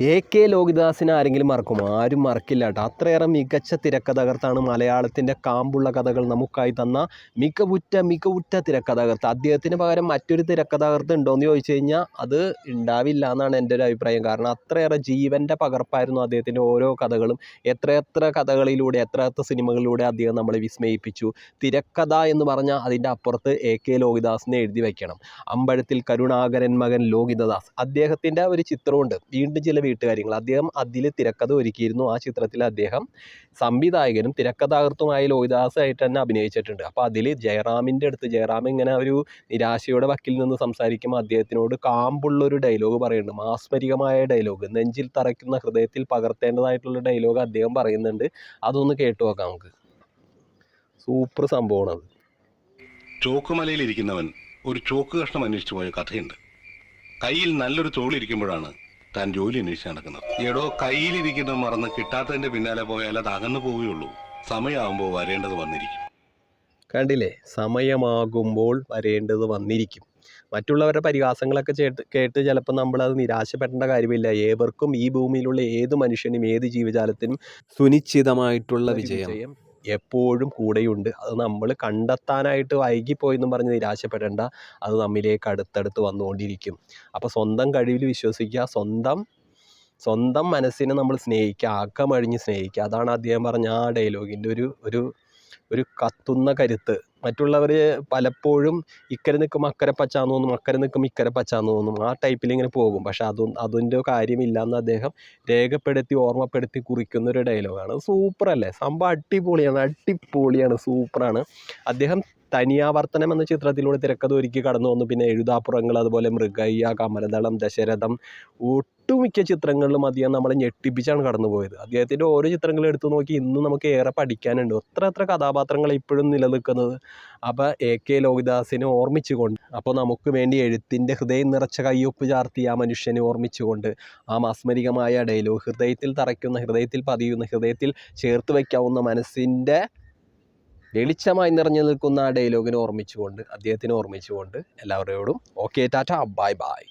A K ലോകിദാസിനെ ആരെങ്കിലും മറക്കുമോ? ആരും മറക്കില്ല കേട്ടോ. അത്രയേറെ മികച്ച തിരക്കഥകർത്താണ് മലയാളത്തിന്റെ കാമ്പുള്ള കഥകൾ നമുക്കായി തന്ന മികവുറ്റ മികവുറ്റ തിരക്കഥകർത്ത്. അദ്ദേഹത്തിന് പകരം മറ്റൊരു തിരക്കഥകർത്ത് ഉണ്ടോയെന്ന് ചോദിച്ചു കഴിഞ്ഞാൽ അത് ഉണ്ടാവില്ല എന്നാണ് എന്റെ ഒരു അഭിപ്രായം. കാരണം അത്രയേറെ ജീവന്റെ പകർപ്പായിരുന്നു അദ്ദേഹത്തിന്റെ ഓരോ കഥകളും. എത്ര എത്ര കഥകളിലൂടെ എത്രയെത്ര സിനിമകളിലൂടെ അദ്ദേഹം നമ്മളെ വിസ്മയിപ്പിച്ചു. തിരക്കഥ എന്ന് പറഞ്ഞാൽ അതിന്റെ അപ്പുറത്ത് എ കെ ലോകിദാസിനെ എഴുതി വയ്ക്കണം. അമ്പഴത്തിൽ കരുണാകരൻ മകൻ ലോകിതദാസ് അദ്ദേഹത്തിന്റെ ഒരു ചിത്രമുണ്ട്. വീണ്ടും ചില വീട്ടുകാര്യങ്ങൾ. അദ്ദേഹം അതിൽ തിരക്കഥ ഒരുക്കിയിരുന്നു. ആ ചിത്രത്തിൽ അദ്ദേഹം സംവിധായകനും തിരക്കഥാകൃത്തുമായ ലോഹിദാസ് ആയിട്ട് തന്നെ അഭിനയിച്ചിട്ടുണ്ട്. അപ്പോൾ അതിൽ ജയറാമിന്റെ അടുത്ത് ജയറാം ഇങ്ങനെ ഒരു നിരാശയുടെ വക്കിൽ നിന്ന് സംസാരിക്കുമ്പോൾ അദ്ദേഹത്തിനോട് കാമ്പുള്ളൊരു ഡയലോഗ് പറയുന്നുണ്ട്. മാസ്മരികമായ ഡയലോഗ് നെഞ്ചിൽ തറയ്ക്കുന്ന ഹൃദയത്തിൽ പകർത്തേണ്ടതായിട്ടുള്ള ഡയലോഗ് അദ്ദേഹം പറയുന്നുണ്ട്. അതൊന്ന് കേട്ടു നോക്കാം നമുക്ക്. സൂപ്പർ സംഭവമാണ് ചോക്കുമലയിൽ ഇരിക്കുന്നവൻ ഒരു ചോക്ക് കഷ്ണം അന്വേഷിച്ചു പോയ കഥയുണ്ട്. കയ്യിൽ നല്ലൊരു തോളിരിക്കുമ്പോഴാണ് താൻ ജോലി അന്വേഷിച്ച് നടക്കുന്നത്. എടോ കയ്യിലിരിക്കുന്നത് മറന്ന് കിട്ടാത്തതിന്റെ പിന്നാലെ പോയാൽ അത് അകന്നു പോവുകയുള്ളൂ. സമയമാകുമ്പോൾ വരേണ്ടത് വന്നിരിക്കും. കണ്ടില്ലേ? സമയമാകുമ്പോൾ വരേണ്ടത് വന്നിരിക്കും. മറ്റുള്ളവരുടെ പരിഹാസങ്ങളൊക്കെ ചേട്ട് കേട്ട് ചിലപ്പോൾ നമ്മളത് നിരാശപ്പെടേണ്ട കാര്യമില്ല. ഏവർക്കും ഈ ഭൂമിയിലുള്ള ഏത് മനുഷ്യനും ഏത് ജീവജാലത്തിനും സുനിശ്ചിതമായിട്ടുള്ള വിജയം. എപ്പോഴും കൂടെയുണ്ട്. അത് നമ്മൾ കണ്ടെത്താനായിട്ട് വൈകിപ്പോയെന്നും പറഞ്ഞ് നിരാശപ്പെടേണ്ട. അത് നമ്മിലേക്ക് അടുത്തടുത്ത് വന്നുകൊണ്ടിരിക്കും. അപ്പോൾ സ്വന്തം കഴിവിൽ വിശ്വസിക്കുക. സ്വന്തം സ്വന്തം മനസ്സിനെ നമ്മൾ സ്നേഹിക്കുക. ആക്കമഴിഞ്ഞ് സ്നേഹിക്കുക. അതാണ് അദ്ദേഹം പറഞ്ഞ ആ ഡയലോഗിന്റെ ഒരു ഒരു ഒരു കത്തുന്ന കരുത്ത്. മറ്റുള്ളവർ പലപ്പോഴും ഇക്കരെ നിൽക്കും അക്കരെ പച്ചാന്ന് തോന്നും അക്കരെ നിൽക്കും ഇക്കരെ പച്ചാന്ന് തോന്നും. ആ ടൈപ്പിൽ ഇങ്ങനെ പോകും. പക്ഷെ അതും അതിന്റെ കാര്യമില്ല എന്ന് അദ്ദേഹം രേഖപ്പെടുത്തി ഓർമ്മപ്പെടുത്തി കുറിക്കുന്ന ഒരു ഡയലോഗാണ് സൂപ്പർ അല്ലേ സംഭവം അടിപൊളിയാണ് അടിപൊളിയാണ് സൂപ്പറാണ്. അദ്ദേഹം തനിയാവർത്തനം എന്ന ചിത്രത്തിലൂടെ തിരക്കഥ ഒരുക്കി കടന്നു വന്നു. പിന്നെ എഴുതാപ്പുറങ്ങൾ അതുപോലെ മൃഗയ്യ കമലദളം ദശരഥം ഒട്ടുമിക്ക ചിത്രങ്ങളിലും അദ്ദേഹം നമ്മളെ ഞെട്ടിപ്പിച്ചാണ് കടന്നുപോയത്. അദ്ദേഹത്തിന്റെ ഓരോ ചിത്രങ്ങൾ എടുത്തു നോക്കി ഇന്നും നമുക്ക് ഏറെ പഠിക്കാനുണ്ട്. എത്ര എത്ര കഥാപാത്രങ്ങൾ ഇപ്പോഴും നിലനിൽക്കുന്നത് അപ്പോൾ എ കെ ലോഹിദാസിനെ ഓർമ്മിച്ചുകൊണ്ട് അപ്പോൾ നമുക്ക് വേണ്ടി എഴുത്തിന്റെ ഹൃദയം നിറച്ച കയ്യൊപ്പ് ചാർത്തി ആ മനുഷ്യനെ ഓർമ്മിച്ചുകൊണ്ട് ആ മാസ്മരികമായ ഡയലോഗ് ഹൃദയത്തിൽ തറയ്ക്കുന്ന ഹൃദയത്തിൽ പതിയുന്ന ഹൃദയത്തിൽ ചേർത്ത് വയ്ക്കാവുന്ന മനസ്സിന്റെ വെളിച്ചമായി നിറഞ്ഞു നിൽക്കുന്ന ആ ഡയലോഗിനെ ഓർമ്മിച്ചുകൊണ്ട് അദ്ദേഹത്തിനെ ഓർമ്മിച്ചുകൊണ്ട് എല്ലാവരോടും ഓക്കെ ടാറ്റ ബൈ ബൈ